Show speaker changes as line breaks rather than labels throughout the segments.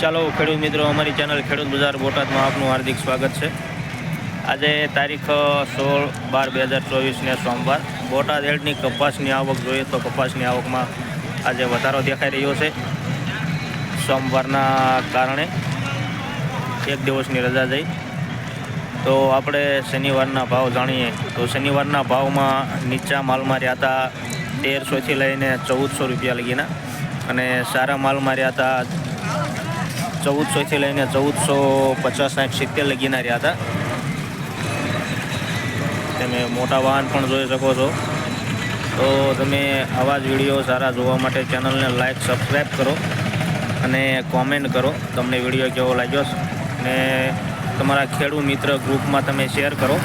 ચાલો ખેડૂત મિત્રો, અમારી ચેનલ ખેડૂત બજાર બોટાદમાં આપનું હાર્દિક સ્વાગત છે. આજે તારીખ સોળ બાર બે હજાર ચોવીસને સોમવાર. બોટાદ હેડની કપાસની આવક જોઈએ તો કપાસની આવકમાં આજે વધારો દેખાઈ રહ્યો છે. સોમવારના કારણે એક દિવસની રજા જઈ. તો આપણે શનિવારના ભાવ જાણીએ. તો શનિવારના ભાવમાં નીચા માલમાં રહ્યા હતા તેરસોથી લઈને ચૌદસો રૂપિયા લગીના. અને સારા માલમાં રહ્યા હતા ચૌદસોથી લઈને ચૌદસો પચાસ સાઠ સિત્તેર લગીના હતા. તમે મોટા વાહન પણ જોઈ શકો છો. તો તમે આવા જ વીડિયો સારા જોવા માટે ચેનલને લાઈક સબસ્ક્રાઈબ કરો અને કોમેન્ટ કરો. તમને વીડિયો કેવો લાગ્યો અને તમારા ખેડૂત મિત્ર ગ્રુપમાં તમે શેર કરો.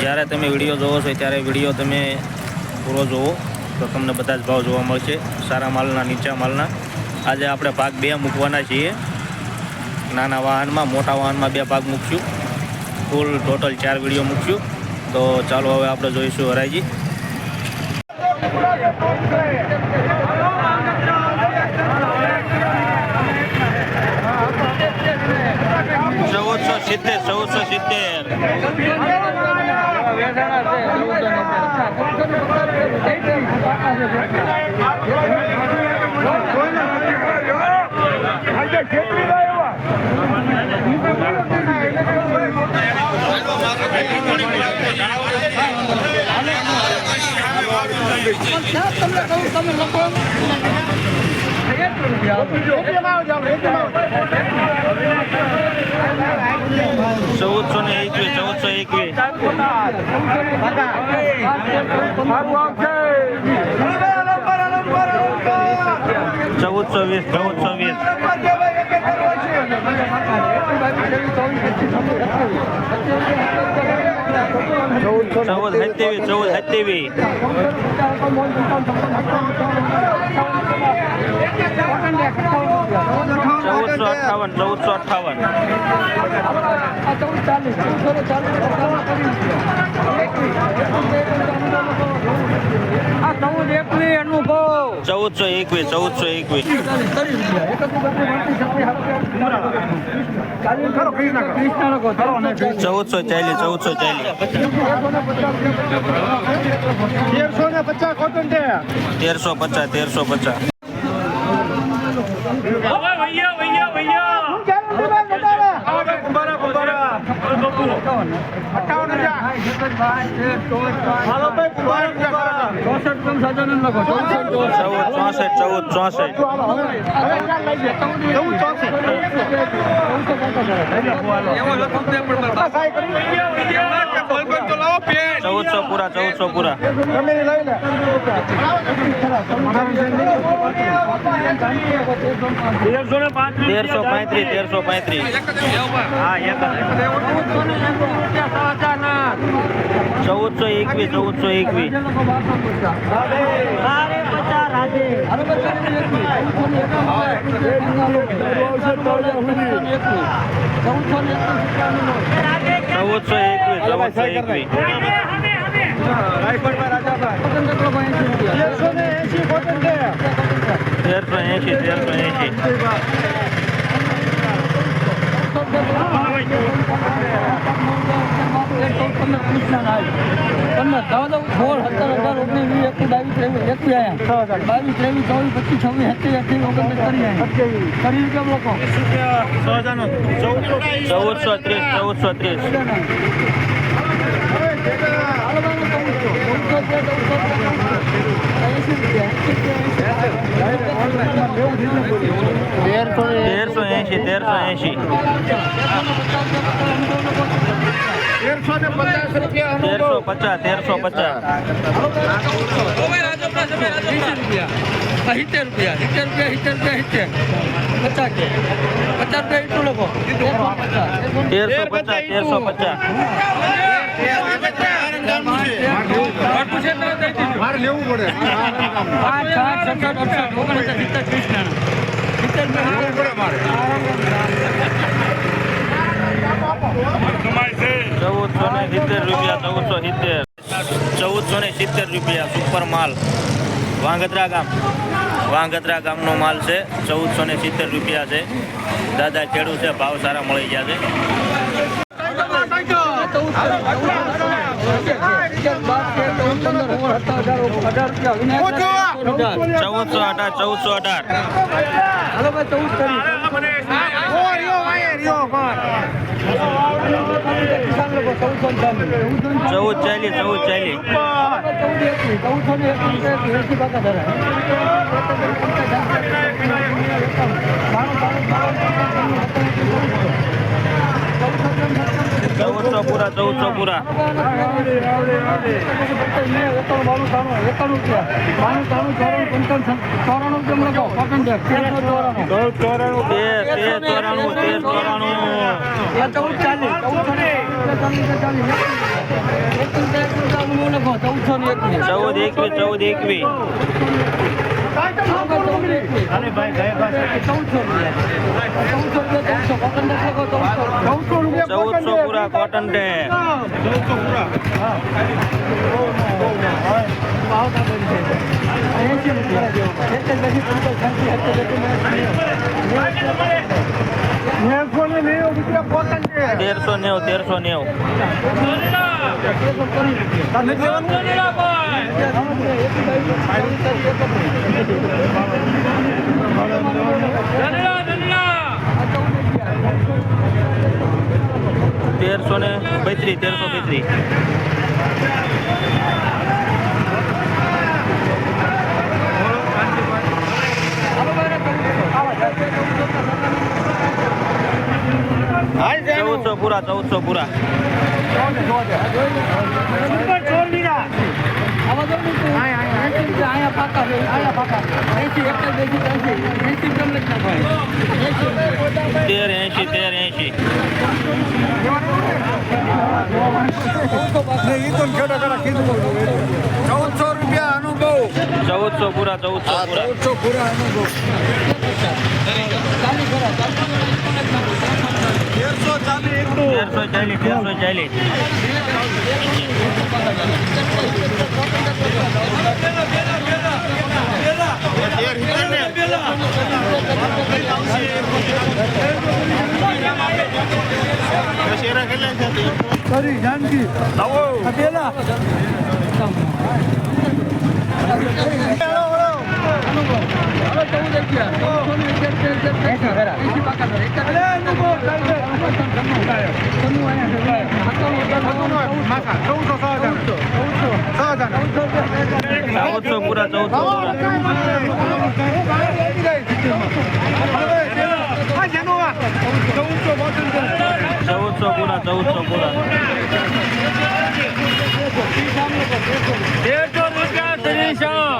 જ્યારે તમે વીડિયો જોવો છો ત્યારે વીડિયો તમે પૂરો જોવો. તો તમને બધા જ ભાવ જોવા મળશે. સારા માલના, નીચા માલના. આજે આપણે ભાગ બે મૂકવાના છીએ. નાના વાહનમાં, મોટા વાહનમાં બે ભાગ મૂકશું. કુલ ટોટલ ચાર વીડિયો મૂકશું. તો ચાલો હવે આપણે જોઈશું હરાજી. ચૌદસો સિત્તેર. ચૌદસો સિત્તેર. ચૌદસો ને એકવીસ ચૌદસો એકવીસ. ચૌદસો વીસ ચૌદસો ચૌદ સત્યાવીસ ચૌદ સત્યાવીસ ચૌદસો અઠાવન, ચૌદસો અઠાવન. ચૌદસો એકવીસ ચૌદસો એકવીસ. ચૌદસો ચાલીસ ચૌદસો ચાલીસ.
તેરસો પચાસ
તેરસો પચાસ તેરસો પચાસ
અઠાવન હજાર હાલો ભાઈ બાર હજાર ચોસઠ કમ સાધન લખો
ચૌદ ચોસઠ ચૌદ ચોસઠ ચૌદસો પૂરા ચૌદસો પૂરા
તેરસો
પાંત્રીસ તેરસો પાંત્રીસ હા એક ચૌદસો એકવીસ ચૌદસો એકવીસ. ચૌદસો એકવીસ ચૌદસો એકવીસ.
તેરસો ને એસી કોટન એસી
તેરસો એંશી વીસ એંશી
બાવીસ ત્રેવીસ ચોવીસ પચીસ છવ્વીસ સત્યાવીસ અઠ્યાવીસ ઓગણત્રીસ કેમ લોકો
ચૌદસો ત્રીસ ચૌદસો ત્રીસ તેરસો એંશી તેરસો. એંશી
તેરસો ને પચાસ રૂપિયા
તેરસો પચાસ તેરસો પચાસ
સિત્તેર રૂપિયા સિત્તેર રૂપિયા સિત્તેર રૂપિયા સિત્તેર પચાસ કે પચાસ રૂપિયા એટલું લોકો
તેરસો પચાસ તેરસો પચાસ
મારે લેવું પડે.
પાંચ સાત સત્તર અડસઠ ઓગણસિત્તેર સિત્તેર ત્રીસ
લેવું પડે મારે.
ચૌદસો ને સિત્તેર રૂપિયા ચૌદસો સિત્તેર. ચૌદસો ને સિત્તેર રૂપિયા સુપર માલ. વાંગત્રા ગામ. વાંગત્રા ગામનો માલ છે. ચૌદસો ને સિત્તેર રૂપિયા છે. દાદા ખેડૂત છે ભાવ સારા મળી ગયા છે. ચૌદસો અઢાર ચૌદસો અઢાર
હાલો ભાઈ ચૌદ કરી.
ચૌદ ચાલીસ. ચૌદ
એકવીસ, ચૌદસો ને એકવીસ, એકવીસ,
પૂરા ચૌદસો પૂરા
ચોરાણું
તેર તેર ચોરાણું તેર ચોરાણું ચૌદ એકવીસ ચૌદ એકવીસ ચૌદસો પૂરા કોટન ટેપ તેરસો નેવું તેરસો નેવું. તેરસો બત્રીસ તેરસો બત્રીસ. ચૌદસો પૂરા ચૌદસો પૂરા.
અહીંયા પાકા અહીંયા પાકા એસી બેસી એસી એસી
તેર તેર એંશી
ચૌદસો રૂપિયા અનુભવ
ચૌદસો પૂરા. ચૌદસો
ચૌદસો પૂરા અનુભવ. તેરસો ચાલીસ કરી જાનકી પેલા ચૌદસો
ચૌદસો પૂરા ચૌદસો ચૌદસો પૂરા ચૌદસો પૂરા.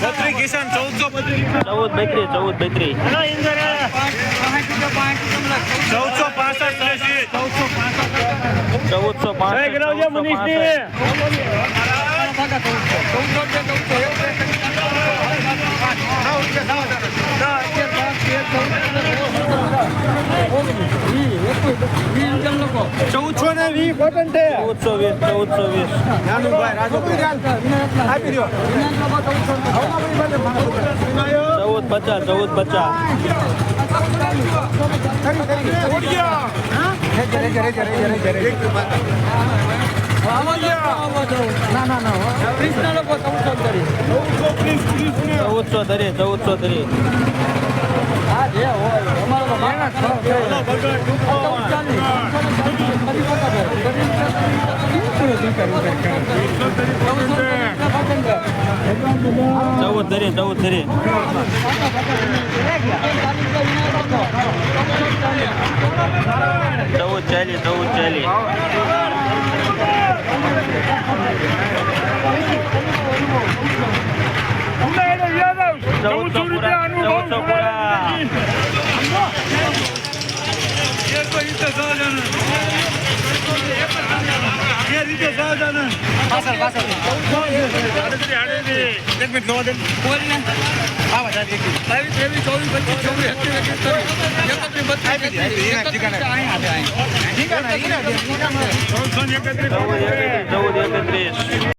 છત્રીસ ચૌદ બત્રી ચૌદ બત્રી.
ચૌદસો પાસઠ
ચૌદસો પાંસઠ. ચૌદસો પાંસઠ.
ચૌદસો ને છે
ચૌદસો વીસ. ચૌદસો વીસ
આપી દો
ચૌદ પચાસ ચૌદ પચાસ ચૌદસો ધરી ચૌદસો ધરી ચૌદ ધરી ચૌદ ધરી ચૌદ ચાલીસ ચૌદ ચાલીસ ચૌદસો પૂરા ચૌદસો પૂરા
બાવીસ ત્રેવીસ ચોવીસ પચીસ છવ્વીસ એકત્રીસ બત્રીસ
એકત્રીસ.